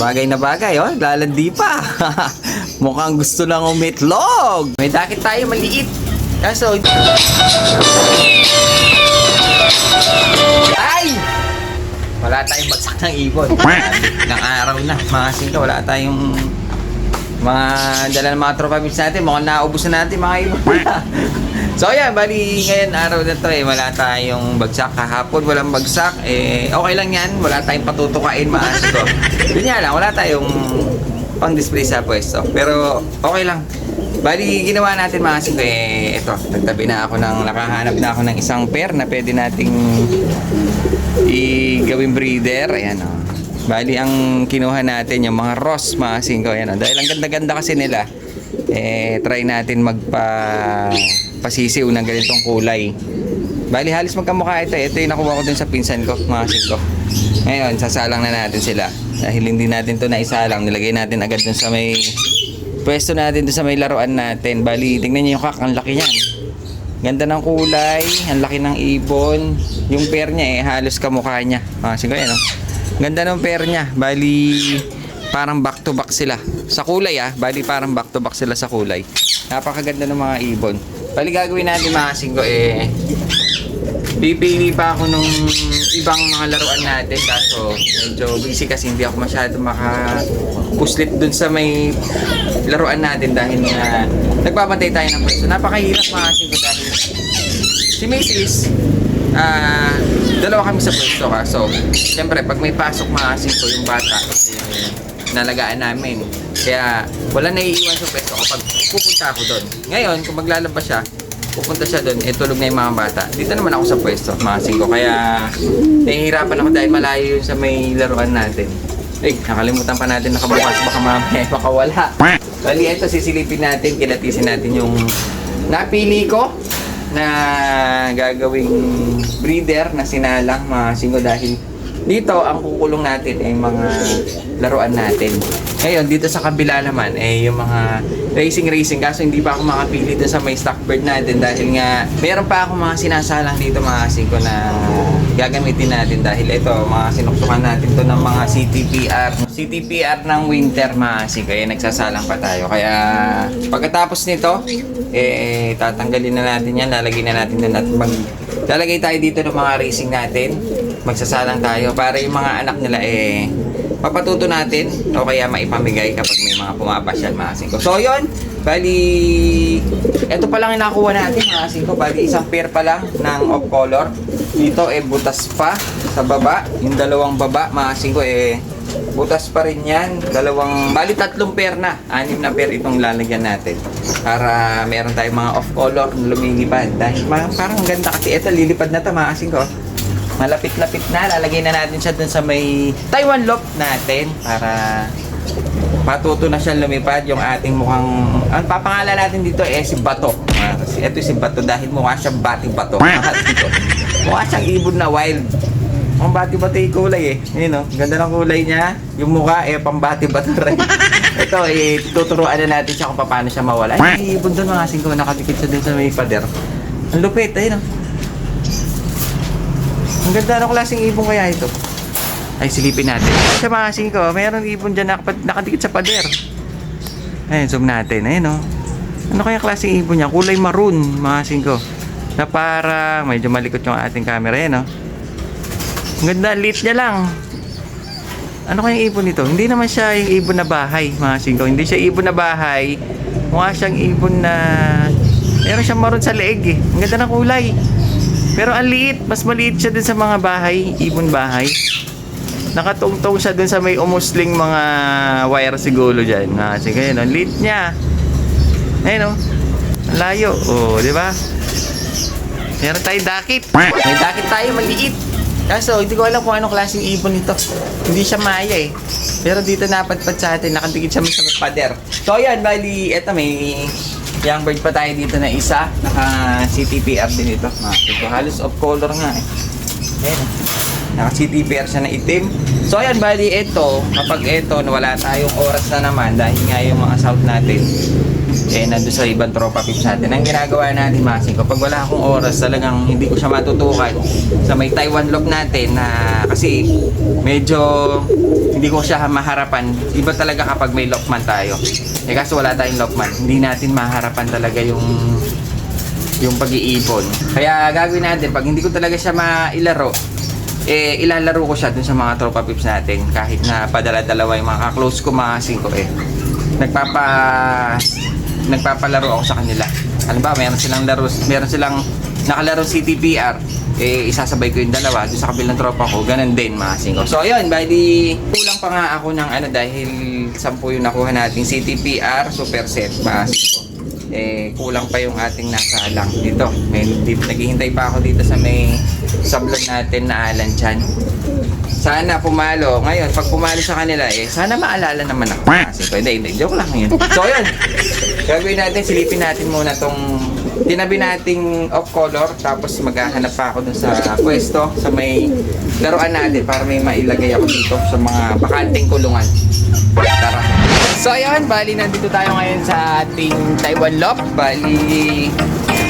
Bagay na bagay, oh. Lalandi pa. Mukhang gusto lang umitlog. May dakit tayo maliit. Kaso... Ay! Wala tayong bagsak ng ibon. Ilang araw na. Mga singka, wala tayong mga dala ng mga tropa mates natin. Mukhang naubos na natin mga ibon. so ayan, bali ngayon araw na to eh, wala tayong bagsak kahapon, walang bagsak. Eh, okay lang yan, wala tayong patutukain mga singko. Yun nga lang, wala tayong pang display sa pwesto. Pero okay lang. Bali, ginawa natin mga singko eh, ito, nagtabi na ako ng, nakahanap na ako ng isang pair na pwede nating i-gawing breeder. Ayan o. Bali, ang kinuha natin yung mga Ross, mga singko. Ayan o. Dahil ang ganda-ganda kasi nila, eh, try natin magpa pasisiw ng ganitong kulay. Bali, halos magkamukha ito. Ito yung nakuha ko dun sa pinsan ko, mga singko. Ngayon, sasalang na natin sila. Dahil hindi natin to naisalang, nilagay natin agad dun sa may pwesto natin dun sa may laruan natin. Bali, tingnan niyo yung kak, ang laki niyan. Ganda ng kulay, ang laki ng ibon. Yung pair niya eh, halos kamukha niya. Ah, sige yan, oh. Ganda ng pair niya. Bali, parang back to back sila. Sa kulay ah, bali parang back to back sila sa kulay. Napakaganda ng mga ibon. Bali gagawin natin mga singko eh, pipili pa ako nung ibang mga laruan natin kaso medyo busy kasi hindi ako masyado makakuslit dun sa may laruan natin dahil nga nagpapantay tayo ng pwesto. Napakahirap mga singko dahil si Macy's ah dalawa kami sa pwesto ka. So, siyempre, pag may pasok mga singko yung bata, eh, nalagaan namin. Kaya, wala naiiwan sa pwesto kapag pupunta ako doon. Ngayon, kung maglalabas siya, pupunta siya doon, eh tulog na yung mga bata. Dito naman ako sa pwesto, mga singko. Kaya, nahihirapan ako dahil malayo yun sa may laruan natin. Ay, nakalimutan pa natin nakabukas. Baka mamaya, baka wala. Bali, ito, sisilipin natin, kilatisin natin yung napili ko na gagawing breeder na sinalang mga singko dahil dito ang kukulong natin ay mga laruan natin. Ngayon dito sa kabila naman ay yung mga racing racing. Kaso hindi pa ako makapili dito sa may stock bird natin dahil nga meron pa ako mga sinasalang dito mga singko na gagamitin natin dahil ito mga sinuksukan natin to ng mga CTPR CTPR ng winter mga singko kaya nagsasalang pa tayo. Kaya pagkatapos nito eh tatanggalin na natin yan. Lalagay na natin doon at mag lalagay tayo dito ng mga racing natin magsasalang tayo para yung mga anak nila eh papatuto natin o kaya maipamigay kapag may mga pumapasyal mga singko. So yun, bali ito pa lang yung nakuha natin mga singko. Bali isang pair pa lang ng off color. Dito eh butas pa sa baba. Yung dalawang baba mga singko eh butas pa rin yan. Dalawang, bali tatlong pair na. Anim na pair itong lalagyan natin. Para meron tayong mga off color na lumilipad. Dahil parang ang ganda kasi ito lilipad na ito mga singko malapit-lapit na. Lalagay na natin siya dun sa may Taiwan loft natin para matuto na siya lumipad yung ating mukhang ang papangalan natin dito eh si Bato. Ah, si ito si Bato dahil mukha siyang bati bato. Dito. mukha siyang ibon na wild. Ang bati bato yung kulay eh. Yun o ganda ng kulay niya. Yung mukha eh pambati bato rin. Ito eh tuturuan na natin siya kung paano siya mawala. Ay ibon doon mga singko nakadikit siya dun sa may pader. Ang lupit ayun o ang ganda ng klaseng ibon kaya ito. Ay, silipin natin. Sa mga singko, mayroong ibon dyan nakapat, nakadikit sa pader. Ayun, zoom natin. Ayun, oh. Ano kaya klaseng ibon niya? Kulay maroon, mga singko. Na parang, medyo malikot yung ating camera. Ayun, oh. Ang ganda, lit niya lang. Ano kaya ibon nito? Hindi naman siya yung ibon na bahay, mga singko. Hindi siya ibon na bahay. Mukha siyang ibon na... Meron siyang maroon sa leeg, eh. Ang ganda ng kulay. Pero ang liit, mas maliit siya dun sa mga bahay, ibon bahay. Nakatungtong siya dun sa may umusling mga wire siguro dyan. Ah, sige, ang liit niya. Ayun, oh. Ang layo. Oh, di ba? Meron tayong dakit. May dakit tayo, maliit. Kaso, hindi ko alam kung anong klaseng ibon ito. Hindi siya maya eh. Pero dito napadpad sa atin, nakadikit siya sa pader. So, ayan, bali, eto may young bird pa tayo dito na isa. Naka CTPR din ito. Mga halos off color nga eh. Ayan. Naka CTPR siya na itim. So ayan, bali ito, kapag ito, wala tayong oras na naman dahil nga yung mga south natin, eh nandun sa ibang tropa pips natin. Ang ginagawa natin masing ko, pag wala akong oras talagang hindi ko siya matutukan sa may Taiwan lock natin na kasi medyo hindi ko siya maharapan. Iba talaga kapag may lockman tayo. Eh kaso wala tayong lockman, hindi natin maharapan talaga yung yung pag-iipon. Kaya gagawin natin, pag hindi ko talaga siya mailaro, eh, ilalaro ko siya dun sa mga tropa pips natin. Kahit na padala-dalawa yung mga ka-close ko, mga singko eh. Nagpapa... Nagpapalaro ako sa kanila. Alam ba, meron silang laro, meron silang nakalaro CTPR, eh, isasabay ko yung dalawa doon sa kabilang tropa ko, ganun din mga singko. So, ayun, bali, kulang pa nga ako ng ano dahil 10 yung nakuha nating CTPR super set mga singko eh kulang pa yung ating nasa lang dito. May di, naghihintay pa ako dito sa may sablon natin na Alan Chan. Sana pumalo. Ngayon, pag pumalo sa kanila, eh, sana maalala naman ako. Pwede, hindi, joke lang yun. So, yun. Gagawin natin, silipin natin muna tong tinabi nating off color tapos maghahanap pa ako dun sa pwesto sa may laruan natin para may mailagay ako dito sa mga bakanting kulungan. Tara. So ayun, bali nandito tayo ngayon sa ating Taiwan Lock. Bali,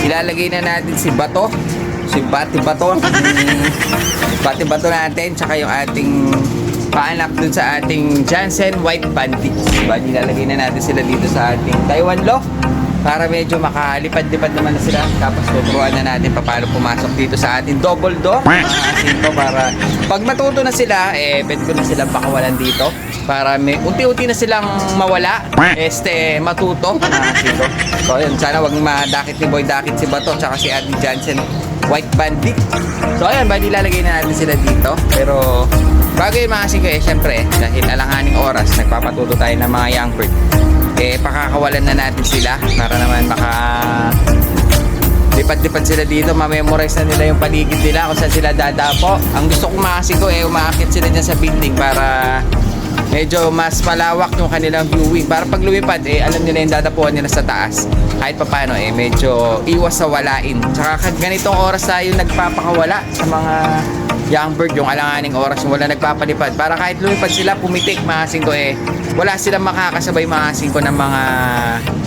ilalagay na natin si Bato. Si Bati Bato. Bati Bato natin. Tsaka yung ating paanak dun sa ating Jansen White Bandits. Bali, ilalagay na natin sila dito sa ating Taiwan Lock. Para medyo makalipad-lipad naman na sila. Tapos tuturuan na natin pa paano pumasok dito sa ating double door. Asin ko para pag matuto na sila, eh, bet ko na silang pakawalan dito. Para may unti-unti na silang mawala. Este, matuto. Asin ko. So, yun. Sana wag madakit ni Boy Dakit si Bato. Tsaka si Ate Jansen White Bandit. So, ayun. Bali, lalagay na natin sila dito. Pero, bago yun mga asin ko, eh, syempre, dahil alanganing oras, nagpapatuto tayo ng mga young bird eh pakakawalan na natin sila para naman maka lipad-lipad sila dito, ma-memorize na nila yung paligid nila kung saan sila dadapo. Ang gusto kong makasi ko eh, umaakit sila dyan sa building para medyo mas malawak yung kanilang viewing. Para pag lumipad, eh, alam nila yung dadapuan nila sa taas. Kahit pa paano, eh, medyo iwas sa walain. Tsaka ganitong oras tayo nagpapakawala sa mga young bird, yung alanganing oras wala nagpapalipad. Para kahit lumipad sila, pumitik, maasin ko eh, wala silang makakasabay maasin ko ng mga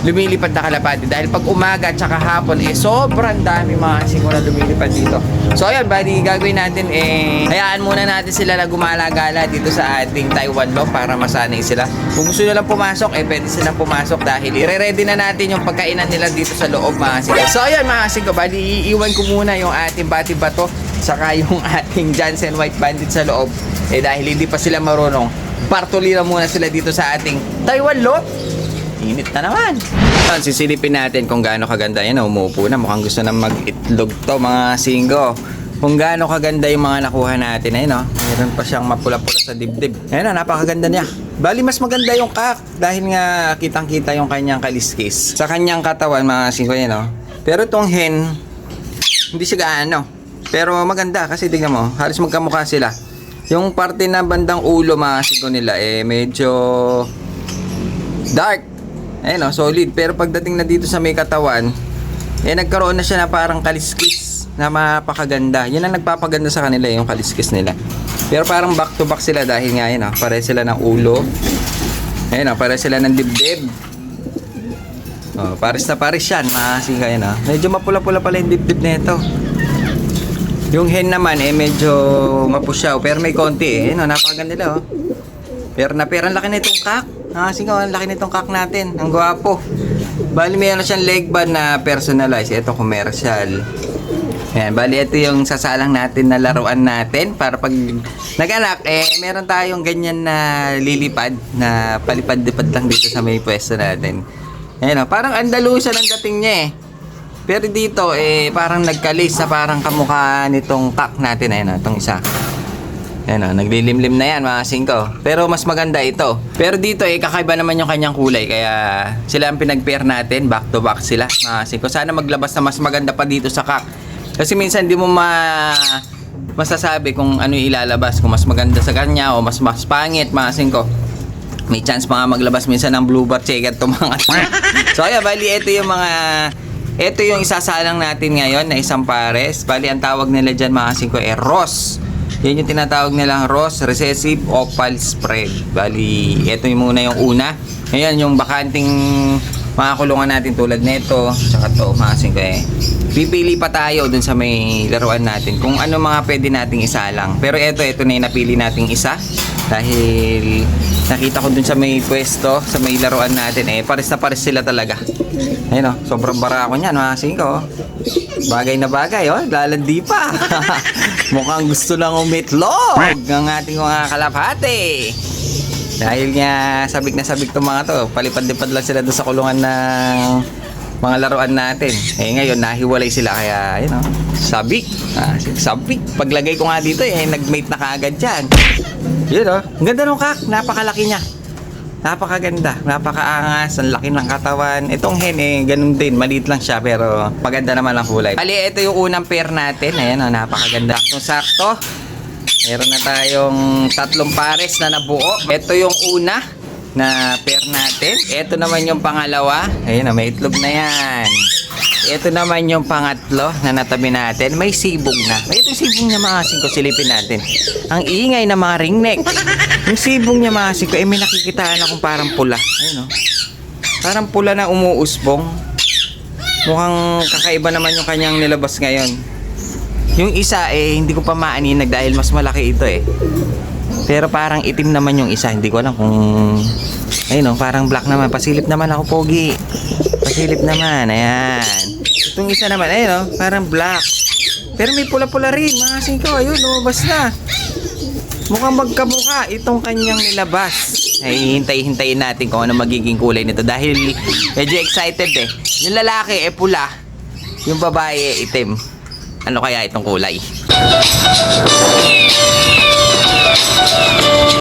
lumilipad na kalapati. Dahil pag umaga at saka hapon, eh, sobrang dami maasin ko na lumilipad dito. So, ayun, bali, gagawin natin, eh, hayaan muna natin sila na gumala-gala dito sa ating Taiwan Law para masanay sila. Kung gusto nila pumasok, eh, pwede silang pumasok dahil ire-ready na natin yung pagkainan nila dito sa loob, maasin ko. So, ayun, maasin ko, bali, iiwan ko muna yung ating bati bato saka yung ating Jansen White Bandit sa loob. Eh, dahil hindi pa sila marunong, partulira muna sila dito sa ating Taiwan Law. Init na naman. Ayan, sisilipin natin kung gaano kaganda. Yan, umuupo na. Mukhang gusto na mag-itlog to, mga singgo. Kung gaano kaganda yung mga nakuha natin. Ayun, no? Meron pa siyang mapula-pula sa dibdib. Ayun, no? napakaganda niya. Bali, mas maganda yung kak. Dahil nga, kitang-kita yung kanyang kaliskis. Sa kanyang katawan, mga singgo, yan, no? Pero itong hen, hindi siya gaano. Pero maganda kasi tingnan mo, halos magkamukha sila. Yung parte na bandang ulo, mga singgo nila, eh, medyo dark. Ayun oh, solid. Pero pagdating na dito sa may katawan, eh nagkaroon na siya na parang kaliskis na mapakaganda. Yun ang nagpapaganda sa kanila yung kaliskis nila. Pero parang back to back sila dahil nga yun oh, pare sila ng ulo. Ayun oh, pare sila ng dibdib. Oh, pares na pares yan, maasin kayo na. Medyo mapula-pula pala yung dibdib nito. Yung hen naman eh medyo mapusyaw pero may konti eh. No, napakaganda nila oh. Pero na pero ang laki nitong kak. Ah, sige, ang laki nitong kak natin. Ang gwapo. Bali meron siyang leg band na personalized. Ito commercial. Ayan, bali ito yung sasalang natin na laruan natin para pag naganak, eh meron tayong ganyan na lilipad na palipad-lipad lang dito sa may pwesto natin. Ayan o, parang Andalusian ang dating niya eh. Pero dito, eh, parang nagkalis sa parang kamukha nitong kak natin. Ayan o, itong isa. Ayan o, naglilimlim na yan mga singko. Pero mas maganda ito. Pero dito eh, kakaiba naman yung kanyang kulay. Kaya sila ang pinag-pair natin. Back to back sila mga singko. Sana maglabas na mas maganda pa dito sa kak. Kasi minsan di mo ma masasabi kung ano yung ilalabas. Kung mas maganda sa kanya o mas mas pangit mga singko. May chance mga maglabas minsan ng blue bar checker to mga So ayan, bali ito yung mga ito yung isasalang natin ngayon na isang pares. Bali ang tawag nila dyan mga singko eh Ross. Yan yung tinatawag nilang Ross Recessive Opal Spread. Bali, ito yung muna yung una. Ngayon, yung bakanting mga kulungan natin tulad nito, tsaka to, maasin ko eh. Pipili pa tayo dun sa may laruan natin kung ano mga pwede nating isa lang. Pero ito, ito na yung napili nating isa. Dahil nakita ko dun sa may pwesto, sa may laruan natin, eh, pares na pares sila talaga. Ayun o, sobrang bara ko niyan, maasin ko. Bagay na bagay, oh, lalandi pa. Mukhang gusto lang umitlog ng ating mga kalapate. Dahil nga sabik na sabik tong mga to, palipad-lipad lang sila doon sa kulungan ng mga laruan natin. Eh ngayon, nahiwalay sila kaya, yun o, sabik. Ah, sabik. Paglagay ko nga dito, eh, nag-mate na kaagad dyan. Yun o, ang ganda nung kak, napakalaki niya. Napakaganda, napakaangas, ang laki ng katawan. Itong hen eh, ganun din, maliit lang siya pero maganda naman ang kulay. Bali, ito yung unang pair natin. Ayan o, napakaganda. Saktong sakto. Meron na tayong tatlong pares na nabuo. Ito yung una na pair natin. Ito naman yung pangalawa. Ayun o, may itlog na yan. Ito naman yung pangatlo na natabi natin. May sibong na. Ito yung sibong niya mga ko silipin natin. Ang ingay na mga ringneck. Yung sibong niya mga ko, eh may nakikitaan akong parang pula. Ayun o. Parang pula na umuusbong. Mukhang kakaiba naman yung kanyang nilabas ngayon. Yung isa eh, hindi ko pa maaninag dahil mas malaki ito eh. Pero parang itim naman yung isa. Hindi ko alam kung... Ayun o, parang black naman. Pasilip naman ako, Pogi. Pasilip naman. Ayan. Itong isa naman, ayun o, parang black. Pero may pula-pula rin. Mga singko, ayun, lumabas na. Mukhang magkamukha itong kanyang nilabas. Ay, hintay-hintayin natin kung ano magiging kulay nito. Dahil medyo excited eh. Yung lalaki eh pula. Yung babae itim. Ano kaya itong kulay?